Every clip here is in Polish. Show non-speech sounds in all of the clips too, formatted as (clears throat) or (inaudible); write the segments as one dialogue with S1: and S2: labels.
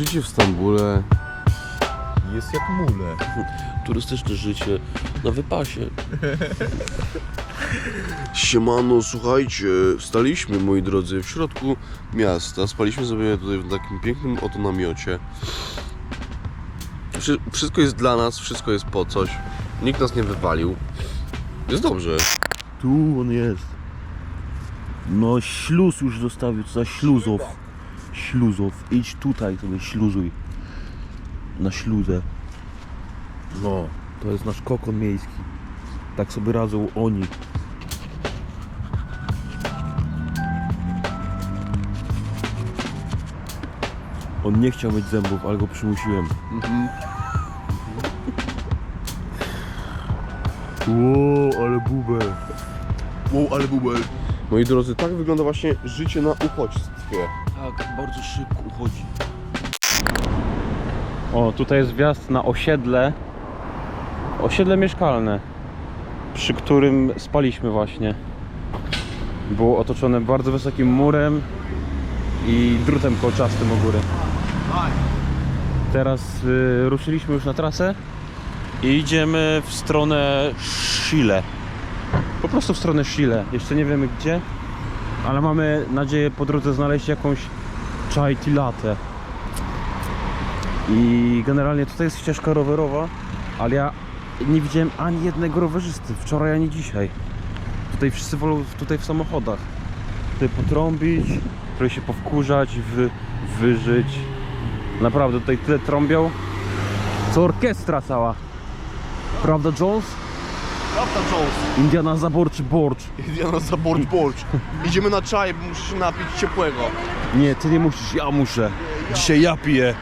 S1: Życie w Stambule,
S2: Jest jak mule.
S1: turystyczne życie na wypasie. Siemano, słuchajcie, staliśmy, moi drodzy, w środku miasta. Spaliśmy sobie tutaj w takim pięknym oto namiocie. Wszy- Wszystko jest dla nas, wszystko jest po coś. Nikt nas nie wywalił. Jest dobrze.
S3: Tu on jest. No śluz już zostawił, co za śluzow. Śluzow. Idź tutaj sobie śluzuj. Na śluzę. No, to jest nasz kokon miejski. Tak sobie radzą oni. On nie chciał mieć zębów, ale go przymusiłem. Ło, ale bubę.
S2: Wow, ale bubel.
S1: Moi drodzy, tak wygląda właśnie życie na uchodźstwie.
S3: Tak, bardzo szybko uchodzi.
S4: O, tutaj jest wjazd na osiedle. Osiedle mieszkalne, przy którym spaliśmy właśnie. Było otoczone bardzo wysokim murem i drutem kolczastym u góry. Teraz y, ruszyliśmy już na trasę i idziemy w stronę Chile. Po prostu w stronę Chile. Jeszcze nie wiemy gdzie, ale mamy nadzieję po drodze znaleźć jakąś chai latte. I generalnie tutaj jest ścieżka rowerowa, ale ja nie widziałem ani jednego rowerzysty, wczoraj ani dzisiaj. Tutaj wszyscy wolą tutaj w samochodach. Tutaj potrąbić, trochę się powkurzać, wy, wyżyć. Naprawdę tutaj tyle trąbią, co orkiestra cała. Prawda Jones?
S2: Prawda, Jones?
S4: Indiana Zaborczy Borcz.
S2: Indiana za borcz. Idziemy na czaj, bo muszę się napić ciepłego.
S4: Nie, ty nie musisz, ja muszę. Dzisiaj ja piję.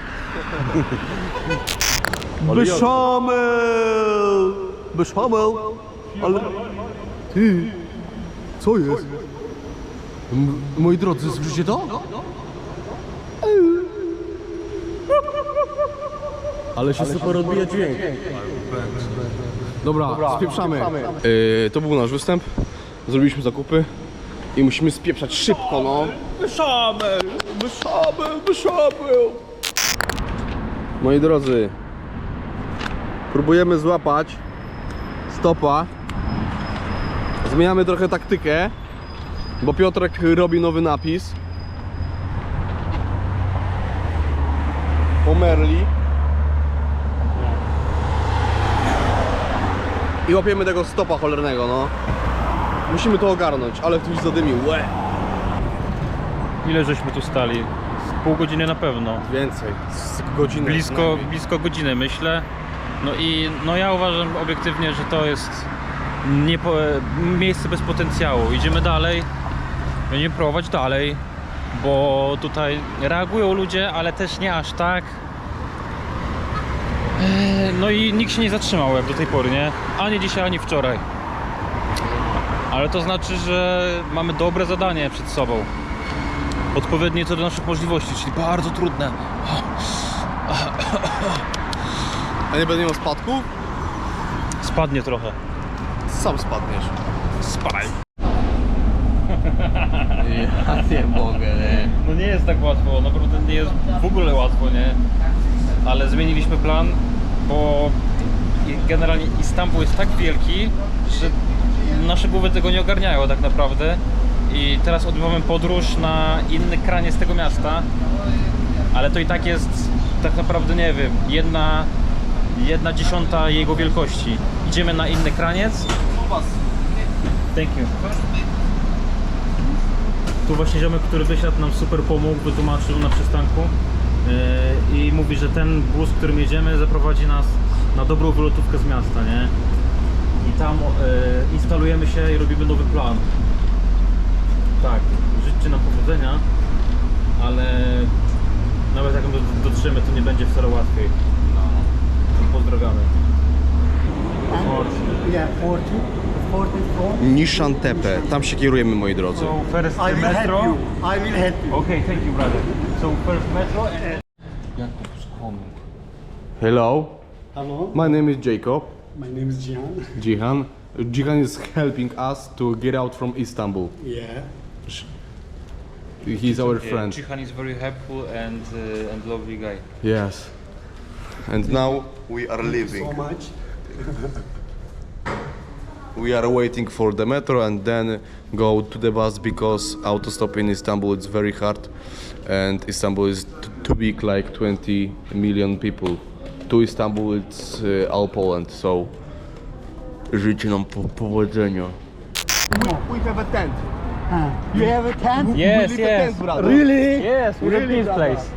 S2: Beszamel! Beszamel! Ale... Ty! Co jest? M- moi drodzy, słyszycie to? Ale się super odbija dźwięk. Dobra, spieprzamy.
S1: Yy, to był nasz występ. Zrobiliśmy zakupy i musimy spieprzać szybko, no.
S2: Beszamel! Beszamel! Beszamel!
S1: Moi drodzy, próbujemy złapać stopa. Zmieniamy trochę taktykę, bo Piotrek robi nowy napis. Pomerli. I łapiemy tego stopa cholernego, no. Musimy to ogarnąć, ale ktoś zadymił. Łe.
S4: Ile żeśmy tu stali? Z pół godziny na pewno.
S1: Więcej, z godziny.
S4: blisko, blisko godziny myślę. No i no ja uważam obiektywnie, że to jest nie miejsce bez potencjału. Idziemy dalej, będziemy próbować dalej, bo tutaj reagują ludzie, ale też nie aż tak. No i nikt się nie zatrzymał jak do tej pory, nie? Ani dzisiaj, ani wczoraj. Ale to znaczy, że mamy dobre zadanie przed sobą. Odpowiednie co do naszych możliwości, czyli bardzo trudne.
S1: A nie będę miał spadków?
S4: Spadnie trochę.
S1: Sam spadniesz.
S4: Spadaj.
S1: Ja nie mogę, nie.
S4: No nie jest tak łatwo, naprawdę nie jest w ogóle łatwo, nie? Ale zmieniliśmy plan, bo generalnie Istanbul jest tak wielki, że nasze głowy tego nie ogarniają tak naprawdę. I teraz odbywamy podróż na inny kraniec tego miasta, ale to i tak jest tak naprawdę, nie wiem, jedna, jedna dziesiąta jego wielkości. Idziemy na inny kraniec. Thank you. Tu właśnie ziomek, który wysiadł nam super pomógł, wytłumaczył na przystanku i mówi, że ten bus, którym jedziemy zaprowadzi nas na dobrą wylotówkę z miasta, nie? I tam yy, instalujemy się i robimy nowy plan. Tak, życzcie nam powodzenia, ale nawet jak do- dotrzemy, to nie będzie wcale łatwiej. Pozdrawiamy.
S5: 40. 44.
S1: Nishan Tepe. Tam się kierujemy, moi drodzy.
S4: So first
S5: I will help you. I will help you.
S4: Okay, thank you brother. So first metro and
S1: Hello,
S5: Hello,
S1: my name is Jacob.
S5: my name is Jihan.
S1: Jihan. Jihan is helping us to get out from Istanbul.
S5: Yeah.
S2: He's our
S4: Yeah,
S2: friend.
S4: Cihan is very helpful and uh, and lovely guy.
S2: Yes. And now we are leaving.
S5: So much. (laughs)
S2: We are waiting for the metro and then go to the bus because auto stop in Istanbul is very hard and Istanbul is t- too big like 20 million people. To Istanbul it's uh, all Poland so życzę nam po powodzenia. We, we have a tent.
S5: You have a tent?
S4: Yes,
S2: we leave a tent.
S5: Really?
S4: Yes, we
S2: Really,
S4: this place.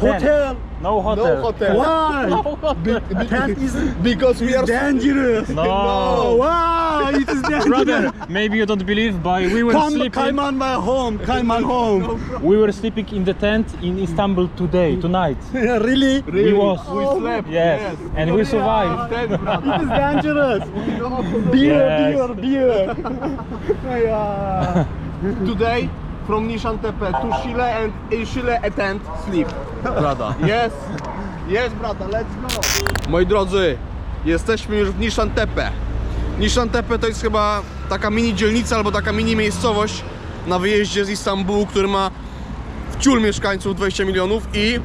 S5: Hotel?
S4: No hotel.
S2: No hotel.
S5: Why? (laughs) tent is
S2: Because we are (laughs)
S5: dangerous.
S4: No. (laughs)
S5: Oh, wow, it is dangerous.
S4: Brother, maybe you don't believe, but we were
S5: Come,
S4: sleeping.
S5: come on my home, come on home.
S4: We were sleeping in the tent in Istanbul today, tonight.
S5: really?
S4: We was.
S2: We oh. slept.
S4: Yes, and we survived.
S2: Tent, brother.
S5: It is dangerous. Beer,
S4: Yes.
S5: beer, beer. yeah.
S2: Today from Nishan Tepe to Shile and in Shile a tent sleep. Brother. Yes. Yes, brother, let's go. Moi drodzy, jesteśmy już w Nishan Tepe. Nishan Tepe to jest chyba taka mini dzielnica albo taka mini miejscowość na wyjeździe z Istambułu, który ma w ciul mieszkańców 20 milionów i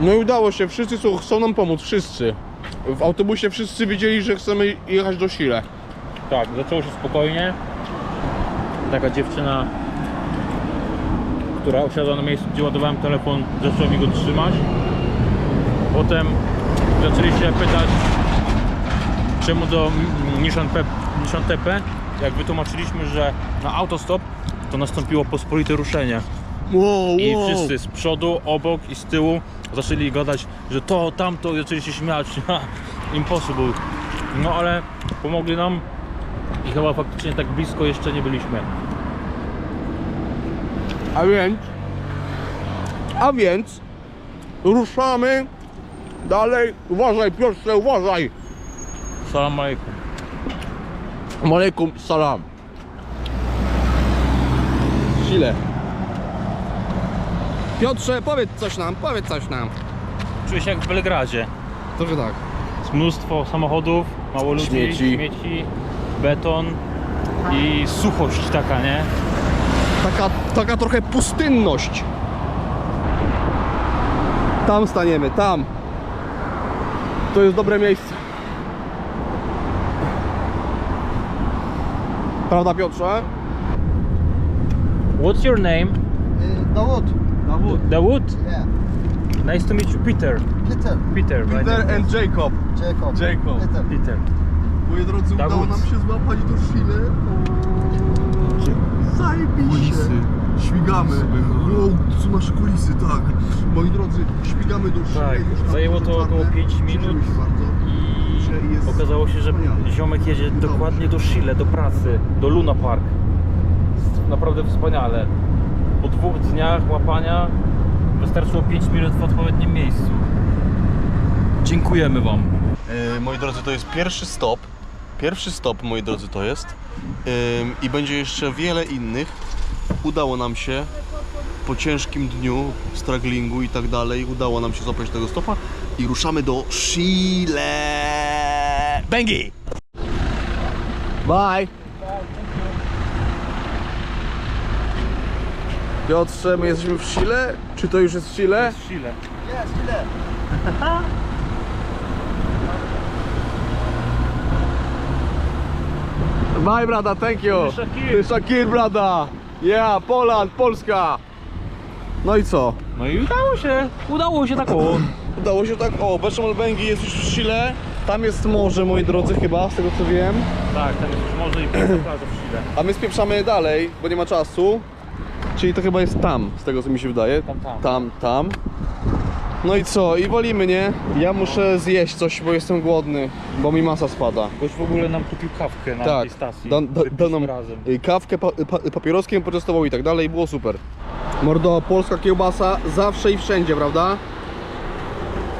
S2: no i udało się, wszyscy są, chcą nam pomóc, wszyscy. W autobusie wszyscy wiedzieli, że chcemy jechać do Shile.
S4: Tak, zaczęło się spokojnie. Taka dziewczyna, która osiadła na miejscu, gdzie ładowałem telefon, zaczęła mi go trzymać. Potem zaczęli się pytać, czemu do Nissan, Pe- Nissan Tepe, jak wytłumaczyliśmy, że na autostop, to nastąpiło pospolite ruszenie.
S2: Wow,
S4: I wszyscy z przodu, obok i z tyłu zaczęli gadać, że to, tamto, i zaczęli się śmiać. (laughs) Impossible. No ale pomogli nam i chyba faktycznie tak blisko jeszcze nie byliśmy.
S2: A więc, a więc ruszamy dalej. Uważaj Piotrze, uważaj.
S4: Salam alaikum.
S2: Malejkum salam. Chile. Piotrze, powiedz coś nam, powiedz coś nam.
S4: Czuję się jak w Belgradzie.
S2: Trochę tak.
S4: Jest mnóstwo samochodów, mało ludzi,
S2: Śmieci.
S4: śmieci beton i suchość taka, nie?
S2: Taka, taka trochę pustynność. Tam staniemy, tam. To jest dobre miejsce. Prawda Piotrze?
S4: What's your name?
S6: Davut.
S4: Dawud?
S6: Yeah.
S4: Nice to meet you, Peter.
S6: Peter.
S4: Peter, right?
S2: Peter and Jacob.
S6: Jacob.
S2: Jacob.
S6: Peter.
S4: Peter.
S2: Moi drodzy,
S4: Dawud.
S2: udało nam się złapać do Chile. Zajebiście. Śmigamy. Wow, tu masz kulisy, tak. Moi drodzy, śmigamy do Chile.
S4: Tak,
S2: już tam
S4: zajęło to
S2: czarne.
S4: około 5
S2: Cieszymy
S4: minut
S2: się bardzo.
S4: i
S2: jest
S4: okazało się, że
S2: wspaniale.
S4: ziomek jedzie dokładnie do Chile, do pracy, do Luna Park. Jest Naprawdę wspaniale. Po dwóch dniach łapania wystarczyło 5 minut w odpowiednim miejscu. Dziękujemy Wam.
S2: E, moi drodzy, to jest pierwszy stop. Pierwszy stop, moi drodzy, to jest. Ym, I będzie jeszcze wiele innych. Udało nam się po ciężkim dniu, strugglingu i tak dalej, udało nam się złapać tego stopa i ruszamy do Chile. Bengi! Bye! Piotrze, my jesteśmy w Chile? Czy to już jest Chile?
S4: Chile.
S6: Yes, Chile.
S2: Bye, brother, thank you.
S4: Shakir.
S2: Shakir, brother. Yeah, Poland, Polska. No i co?
S4: No i udało się, udało się tak o. (clears throat)
S2: Udało się tak, o, Beszemol Bengi jest już w Chile. Tam jest morze, moi drodzy, chyba, z tego co wiem.
S4: Tak, tam jest już może i plaża w Chile.
S2: A my spieprzamy dalej, bo nie ma czasu. Czyli to chyba jest tam, z tego co mi się wydaje.
S4: Tam, tam.
S2: Tam, tam. No i co? I wolimy, nie? Ja muszę zjeść coś, bo jestem głodny, bo mi masa spada.
S4: Ktoś w ogóle nam kupił kawkę na
S2: Tak,
S4: tej stacji.
S2: da, da, dał nam
S4: razem.
S2: y, kawkę, pa, pa, papieroskiem poczęstował i tak dalej, było super. Mordo, polska kiełbasa zawsze i wszędzie, prawda?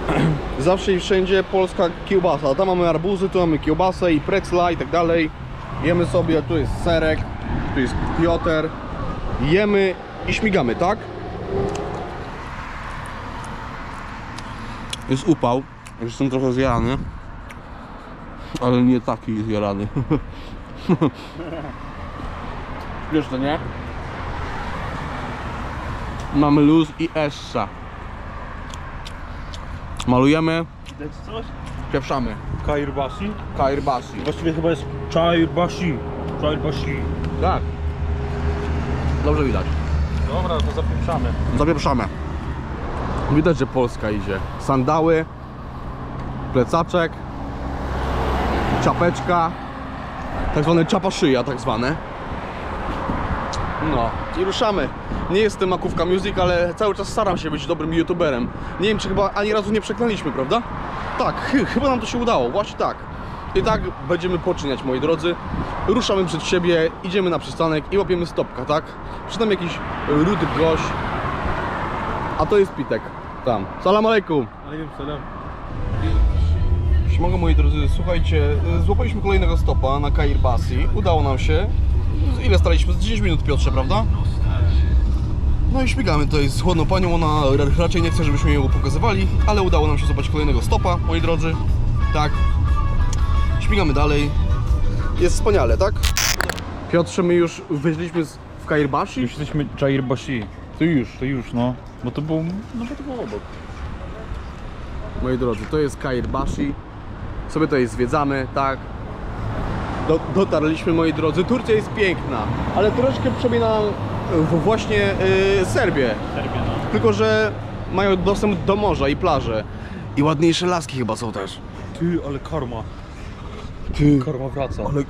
S2: (clears throat) Zawsze i wszędzie polska kiełbasa. Tam mamy arbuzy, tu mamy kiełbasę i pretzla i tak dalej. Jemy sobie, tu jest serek, tu jest Piotr. Jemy i śmigamy, tak? Jest upał, jestem trochę zjarany. Ale nie taki zjarany. (laughs) Wiesz to nie? Mamy luz i essa. Malujemy,
S3: Widać coś?
S2: pieprzamy.
S3: Kairbashi?
S2: Kairbasi.
S3: Właściwie chyba jest Chairbashi. Chairbashi.
S2: Tak. Dobrze widać.
S3: Dobra, to zapieprzamy.
S2: Zapieprzamy. Widać, że Polska idzie. Sandały, plecaczek, czapeczka, tak zwane czapa szyja, tak zwane. No i ruszamy. Nie jestem Makówka Music, ale cały czas staram się być dobrym youtuberem. Nie wiem, czy chyba ani razu nie przeklęliśmy, prawda? Tak, chy- chyba nam to się udało, właśnie tak. I tak będziemy poczyniać, moi drodzy. Ruszamy przed siebie, idziemy na przystanek i łapiemy stopka, tak? Przy tam jakiś rudy gość. A to jest Pitek. Tam. Salam alejkum. Siemogę moi drodzy, słuchajcie, y, złapaliśmy kolejnego stopa na Kairbasi. Udało nam się. Ile staliśmy? Z 10 minut Piotrze, prawda? No i śmigamy tutaj z chłodną panią, ona ra- raczej nie chce, żebyśmy ją pokazywali, ale udało nam się złapać kolejnego stopa, moi drodzy. Tak. Śmigamy dalej. Jest wspaniale, tak? Piotrze, my już weszliśmy z- w Kairbasi?
S4: Już jesteśmy Chairbashi.
S2: To już.
S4: To już, no. Bo to był, no bo to było obok.
S2: Moi drodzy, to jest Kairbashi. Sobie tutaj zwiedzamy, tak. Do, dotarliśmy, moi drodzy. Turcja jest piękna, ale troszkę przypomina w- właśnie y, Serbię.
S4: Serbia, no.
S2: Tylko, że mają dostęp do morza i plaże. I ładniejsze laski chyba są też.
S3: Ty, ale karma.
S2: Ty,
S3: Karma wraca.
S2: ale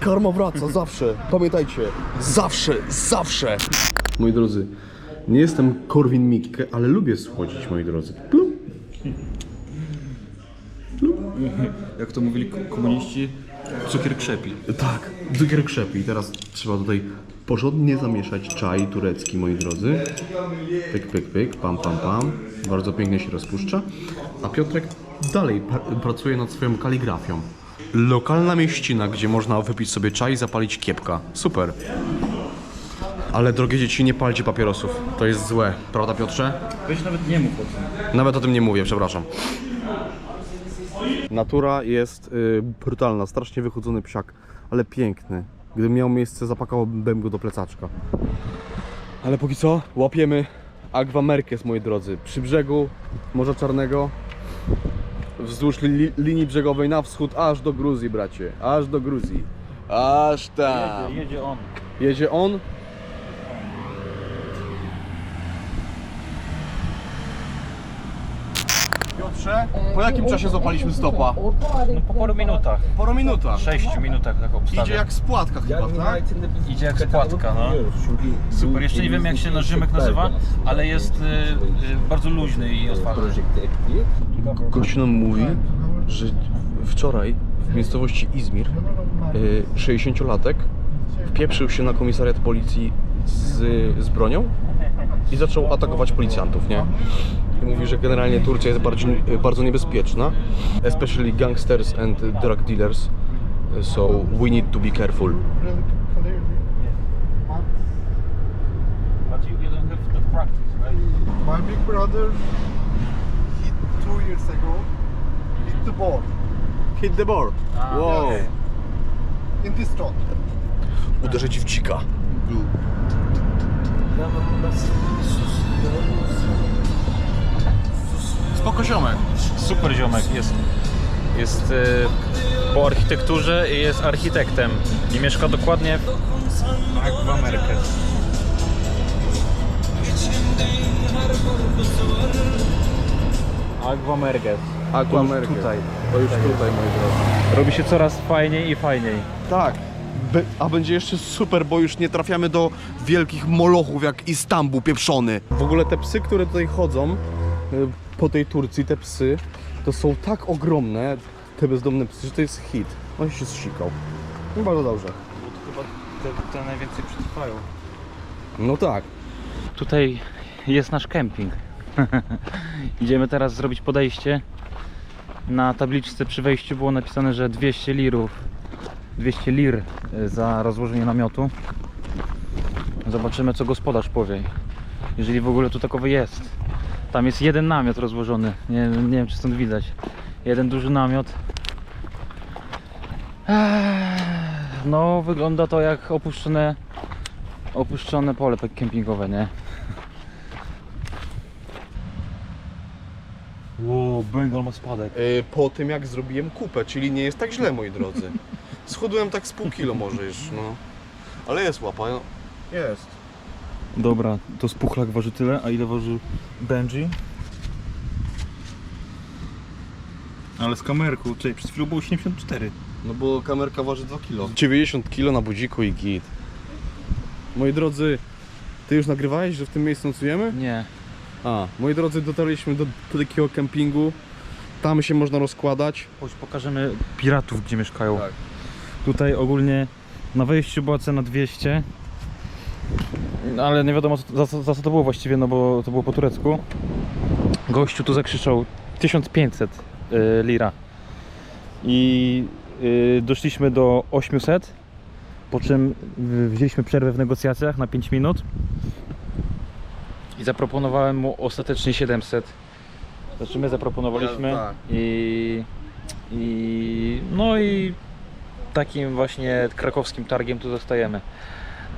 S2: karma wraca zawsze. Pamiętajcie, zawsze, zawsze. Moi drodzy, nie jestem Korwin Mikke, ale lubię słodzić, moi drodzy. Plum.
S3: Jak to mówili komuniści, cukier krzepi.
S2: Tak, cukier krzepi. I teraz trzeba tutaj porządnie zamieszać czaj turecki, moi drodzy. Pyk, pyk, pyk, pam, pam, pam. Bardzo pięknie się rozpuszcza. A Piotrek dalej pra- pracuje nad swoją kaligrafią. Lokalna mieścina, gdzie można wypić sobie czaj i zapalić kiepka. Super. Ale drogie dzieci, nie palcie papierosów. To jest złe. Prawda, Piotrze?
S4: Weź nawet nie mów o tym.
S2: Nawet o tym nie mówię, przepraszam. Natura jest y, brutalna, strasznie wychudzony psiak, ale piękny. Gdybym miał miejsce, zapakowałbym go do plecaczka. Ale póki co łapiemy Agua Merkez, moi drodzy, przy brzegu Morza Czarnego, wzdłuż li, linii brzegowej na wschód, aż do Gruzji, bracie, aż do Gruzji. Aż tam.
S4: Jedzie, jedzie on.
S2: Jedzie on. Po jakim czasie złapaliśmy stopa?
S4: No po paru minutach.
S2: Po minutach.
S4: Sześciu minutach tak obstawiam.
S2: Idzie jak spłatka chyba, tak?
S4: Idzie jak spłatka, no. Super, jeszcze nie wiem jak się nażymek nazywa, ale jest y, y, bardzo luźny i otwarty.
S2: Gość nam mówi, że wczoraj w miejscowości Izmir y, 60-latek wpieprzył się na komisariat policji z, z bronią i zaczął atakować policjantów, nie? I mówi, że generalnie Turcja jest bardzo, bardzo niebezpieczna, especially gangsters and drug dealers, so we need to be careful.
S4: But you, you don't have that practice, right?
S6: My big brother hit two years ago hit the ball
S2: Hit the ball. Wow.
S6: in this road.
S2: Uderzyć w dzika. Spoko ziomek.
S4: Super ziomek jest. Jest y, po architekturze i jest architektem. I mieszka dokładnie w Agua Merkez. Agua Merkez.
S2: Aqua
S4: To już tutaj.
S2: To już tutaj, moi drodzy.
S4: Robi się coraz fajniej i fajniej.
S2: Tak. Be- a będzie jeszcze super, bo już nie trafiamy do wielkich molochów jak Istanbul pieprzony. W ogóle te psy, które tutaj chodzą y, po tej Turcji, te psy, to są tak ogromne, te bezdomne psy, że to jest hit. On się zsikał. No bardzo dobrze.
S4: Chyba te, te najwięcej przetrwają.
S2: No tak.
S4: Tutaj jest nasz kemping. (laughs) Idziemy teraz zrobić podejście. Na tabliczce przy wejściu było napisane, że 200 lirów, 200 lir y, za rozłożenie namiotu. Zobaczymy co gospodarz powie. Jeżeli w ogóle tu takowy jest. Tam jest jeden namiot rozłożony. Nie, nie wiem, czy stąd widać. Jeden duży namiot. No, wygląda to jak opuszczone, opuszczone pole kempingowe, nie? Wow, Bengal ma spadek.
S2: E, po tym jak zrobiłem kupę, czyli nie jest tak źle, moi drodzy. Schudłem tak z pół kilo może już, no. Ale jest łapa, no. Jest.
S4: Dobra, to spuchlak waży tyle, a ile waży Benji? Ale z kamerką, czyli przed chwilą było 84.
S2: No bo kamerka waży 2 kilo. 90 kilo na budziku i git. Moi drodzy, ty już nagrywałeś, że w tym miejscu nocujemy?
S4: Nie.
S2: A, moi drodzy, dotarliśmy do, do takiego kempingu. Tam się można rozkładać.
S4: Chodź, pokażemy piratów, gdzie mieszkają.
S2: Tak.
S4: Tutaj ogólnie na wejściu była cena 200. Ale nie wiadomo za, co- za co to było właściwie, no bo to było po turecku. Gościu tu zakrzyczał 1500 y, lira. I y, doszliśmy do 800. Po czym y, wzięliśmy przerwę w negocjacjach na 5 minut. I zaproponowałem mu ostatecznie 700. Znaczy my zaproponowaliśmy.
S2: Tak.
S4: I, I no i takim właśnie krakowskim targiem tu zostajemy.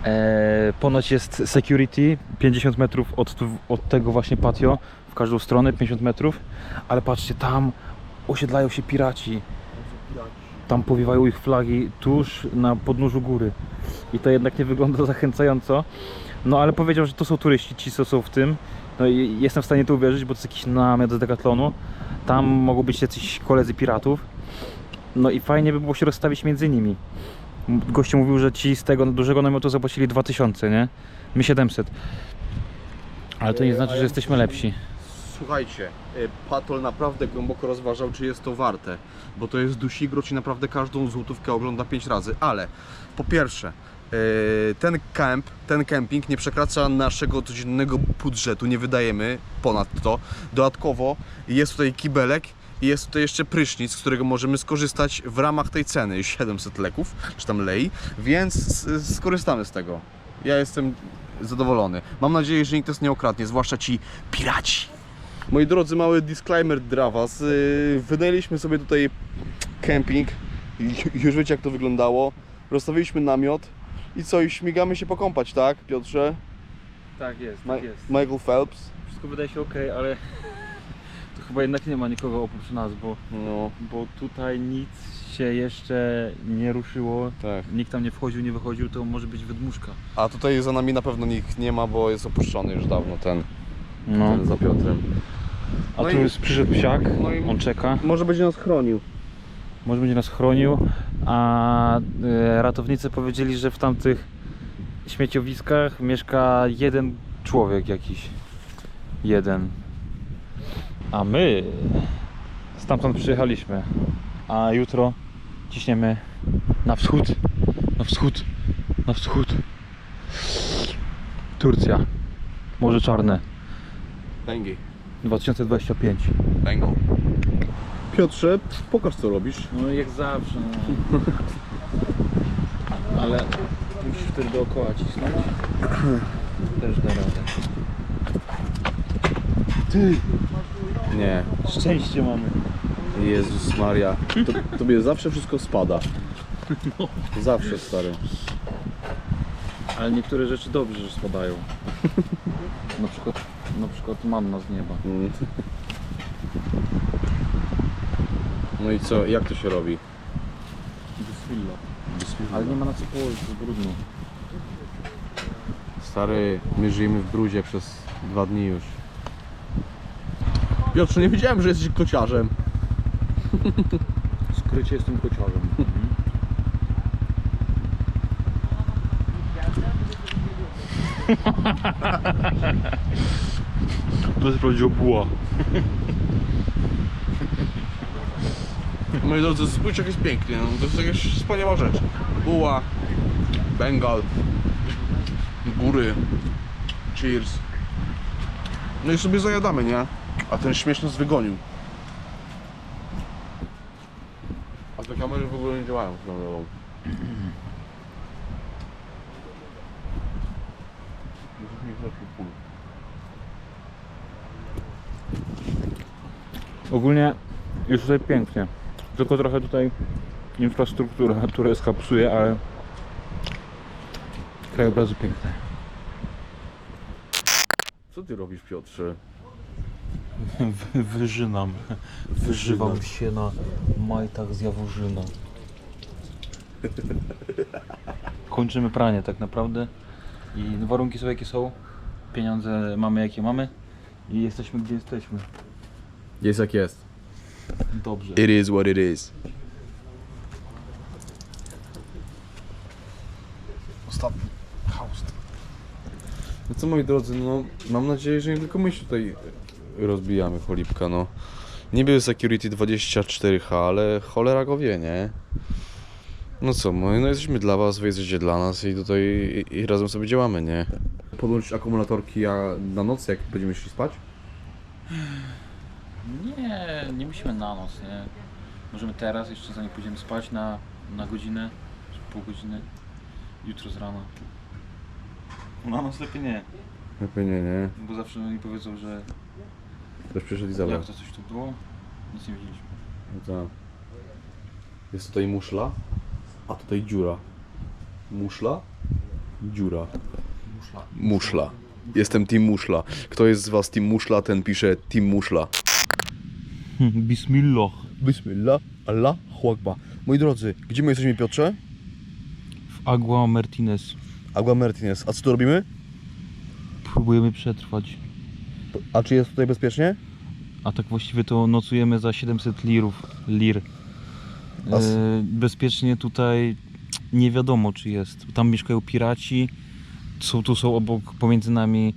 S4: E, ponoć jest security 50 metrów od, od tego właśnie patio w każdą stronę 50 metrów, ale patrzcie tam osiedlają się piraci. Tam powiewają ich flagi tuż na podnóżu góry. I to jednak nie wygląda (laughs) zachęcająco. No ale powiedział, że to są turyści, ci co są w tym. No i jestem w stanie to uwierzyć, bo to jest jakiś namiot z Decathlonu. Tam mogą być jacyś koledzy piratów. No i fajnie by było się rozstawić między nimi. Gościu mówił, że ci z tego dużego namiotu zapłacili 2000, nie? My 700. Ale to nie znaczy, że jesteśmy lepsi.
S2: Słuchajcie, y, Patol naprawdę głęboko rozważał, czy jest to warte, bo to jest dusigro, ci naprawdę każdą złotówkę ogląda 5 razy, ale po pierwsze, y, ten camp, ten camping nie przekracza naszego codziennego budżetu, nie wydajemy ponad to. Dodatkowo jest tutaj kibelek i jest tutaj jeszcze prysznic, z którego możemy skorzystać w ramach tej ceny 700 leków, czy tam lei, więc skorzystamy z tego. Ja jestem zadowolony. Mam nadzieję, że nikt nas nie okradnie, zwłaszcza ci piraci. Moi drodzy, mały disclaimer dla Was. Yy, Wynajęliśmy sobie tutaj camping. Ju- (laughs) Już wiecie, jak to wyglądało. Rozstawiliśmy namiot. I co, i śmigamy się pokąpać, tak, Piotrze?
S4: Tak jest,
S2: Ma- Michael Phelps.
S4: Wszystko wydaje się ok, ale chyba jednak nie ma nikogo oprócz nas, bo,
S2: No,
S4: bo tutaj nic się jeszcze nie ruszyło.
S2: tak.
S4: Nikt tam nie wchodził, nie wychodził, to może być wydmuszka.
S2: A tutaj za nami na pewno nikt nie ma, bo jest opuszczony już dawno ten,
S4: No.
S2: ten za Piotrem.
S4: A
S2: No
S4: tu
S2: i-
S4: już przyszedł psiak,
S2: no i-
S4: on czeka.
S2: Może będzie nas chronił.
S4: może będzie nas chronił, a e, ratownicy powiedzieli, że w tamtych śmieciowiskach mieszka jeden człowiek jakiś. Jeden. A my stamtąd przyjechaliśmy, a jutro ciśniemy na wschód, na wschód, na wschód. Turcja, Morze Czarne,
S2: Węgiel.
S4: 2025.
S2: Węgiel. Piotrze, pokaż co robisz.
S4: No jak zawsze. No. Ale musisz wtedy dookoła cisnąć. Też da radę.
S2: Nie.
S4: Szczęście mamy.
S2: Jezus Maria. To, tobie zawsze wszystko spada. Zawsze, stary.
S4: Ale niektóre rzeczy dobrze, że spadają. Na przykład, na przykład manna z nieba.
S2: Mm. No i co, jak to się robi?
S4: Bismillah. Ale nie ma na co położyć, to jest brudno.
S2: Stary, my żyjemy w brudzie przez dwa dni już. Piotrze, nie wiedziałem, że jesteś kociarzem.
S4: Skrycie jestem kociarzem. (laughs) To jest prawdziwa buła.
S2: Moi drodzy, spójrzcie jak jest pięknie, no, to jest jakaś wspaniała rzecz. Buła, Bengal, góry, cheers. No i sobie zajadamy, nie? A ten śmiesz nas wygonił. A te kamery w ogóle nie działają swoją drogą.
S4: Ogólnie jest tutaj pięknie. Tylko trochę tutaj infrastruktura (laughs) turecka psuje, ale krajobrazy piękne.
S2: Co ty robisz, Piotrze?
S4: Wy- (laughs) Wyżynam. Wyżywam się na majtach z Jaworzyna. Kończymy pranie tak naprawdę. I warunki są jakie są. Pieniądze mamy jakie mamy. I jesteśmy gdzie jesteśmy.
S2: Jest jak jest.
S4: Dobrze.
S7: It is what it is.
S8: Ostatni haust.
S2: No co moi drodzy, no mam nadzieję, że nie tylko my się tutaj rozbijamy cholipka, no. Niby security 24H, ale cholera go wie, nie? No co, my no jesteśmy dla was, wy jesteście dla nas i tutaj i, i razem sobie działamy, nie? Podłączyć akumulatorki a na noc, jak będziemy szli spać?
S4: Nie, nie musimy na noc, nie. Możemy teraz, jeszcze zanim pójdziemy spać na, na godzinę, czy pół godziny. Jutro z rana. Na noc lepiej nie,
S2: Lepiej nie, nie.
S4: bo zawsze mi powiedzą, że
S2: Też przyszedł i zabrał.
S4: jak to coś tu było, nic nie widzieliśmy.
S2: No tak. Jest tutaj muszla, a tutaj dziura. Muszla, dziura.
S4: Muszla.
S7: Muszla. Jestem team muszla. Kto jest z was team muszla, ten pisze team muszla.
S4: Bismillah.
S7: Bismillah, Allah, Akbar. Moi drodzy, gdzie my jesteśmy Piotrze?
S4: W Agua Martinez.
S7: Agua Martinez. A co tu robimy?
S4: Próbujemy przetrwać.
S7: A czy jest tutaj bezpiecznie?
S4: A tak właściwie to nocujemy za 700 lirów. Lir. E, bezpiecznie tutaj nie wiadomo czy jest. Tam mieszkają piraci. Są, tu są obok, pomiędzy nami,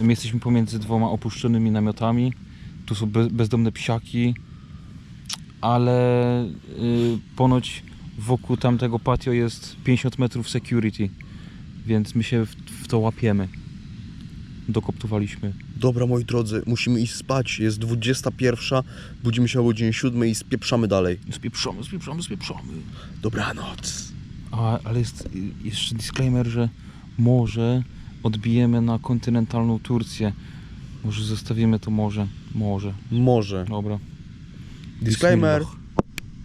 S4: my jesteśmy pomiędzy dwoma opuszczonymi namiotami. Tu są be, bezdomne psiaki. Ale y, ponoć wokół tamtego patio jest 50 metrów security. Więc my się w, w to łapiemy. Dokoptowaliśmy.
S7: Dobra, moi drodzy, musimy iść spać. Jest 21, budzimy się o godzinie 7 i spieprzamy dalej.
S4: Spieprzamy, spieprzamy, spieprzamy.
S7: Dobranoc.
S4: A, ale jest jeszcze disclaimer, że może odbijemy na kontynentalną Turcję. Może zostawimy to morze. Może.
S7: Może.
S4: Dobra.
S7: Disclaimer.